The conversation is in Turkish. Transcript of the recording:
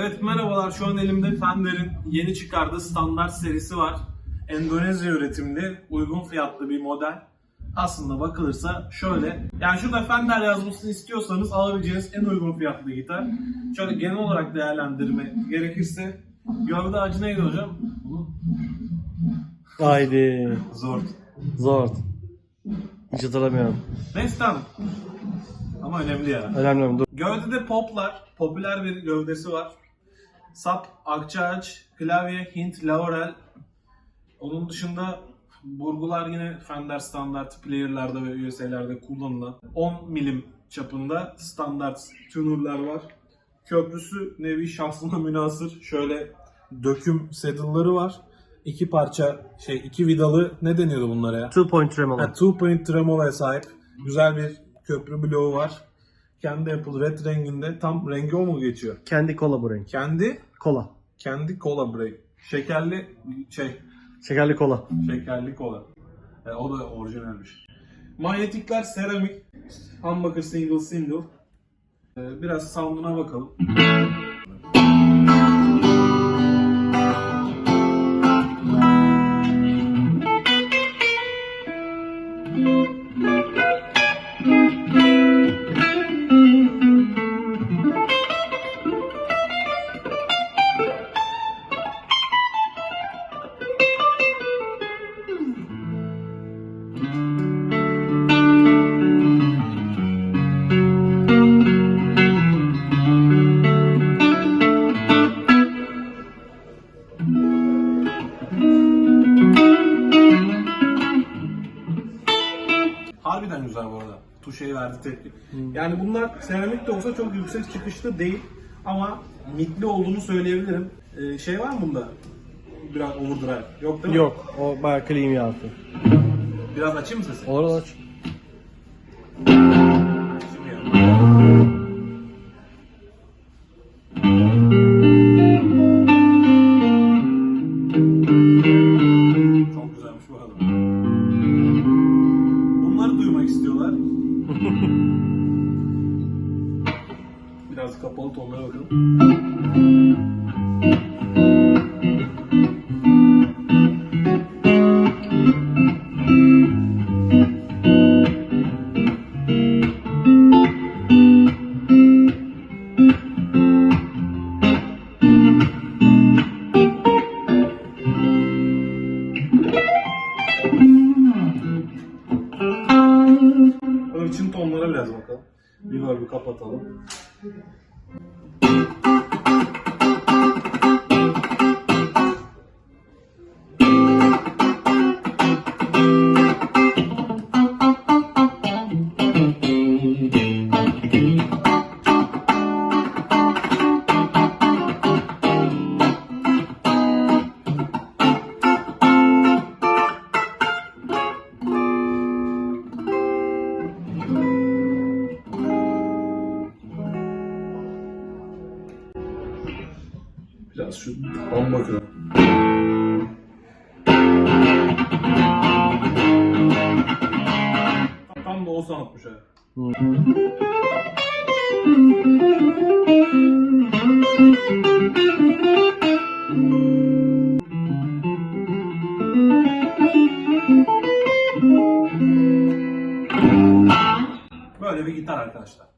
Evet merhabalar şu an elimde Fender'in yeni çıkardığı standart serisi var. Endonezya üretimli uygun fiyatlı bir model. Aslında bakılırsa şöyle. Yani şurada Fender yazmasını istiyorsanız alabileceğiniz en uygun fiyatlı gitar. Şöyle genel olarak değerlendirme gerekirse gövde acı neydi hocam? Haydi. zor. Zor. Hiç hatırlamıyorum. Neyse tamam. Ama önemli ya. Önemli? Dur. Gövdede poplar, popüler bir gövdesi var. Sap, akçaağaç, klavye, hint, laurel. Onun dışında burgular yine Fender standart player'larda ve USA'lerde kullanılan 10 milim çapında standart tuner'lar var. Köprüsü nevi şahsına münasır. Şöyle döküm saddle'ları var. İki parça şey iki vidalı ne deniyordu bunlara ya? Two point tremolo. Ha, two point tremolo'ya sahip. Güzel bir köprü bloğu var. Kendi Apple Red renginde. Tam rengi o mu geçiyor? Kendi kola bu renk. Kendi Kola. kendi kola break. Şekerli şey Şekerli kola. şekerli kola. E, o da orijinalmiş. Manyetikler seramik. Humbucker single single. E, biraz sound'una bakalım. Harbiden güzel bu arada. Tuşe'ye verdi tepki. Yani bunlar seramik de olsa çok yüksek çıkışlı değil. Ama mitli olduğunu söyleyebilirim. E, şey var mı bunda? Biraz overdrive. Yok değil mi? Yok. O bayağı clean bir altı. Biraz açayım mı sesi? Olur aç. Duymak istiyorlar. Biraz kapalı tonlara bakalım. Irçın tonlara biraz bakalım. Bir bir kapatalım. Biraz şu bamba kral. Tam da o sanatmış ha. Böyle bir gitar arkadaşlar.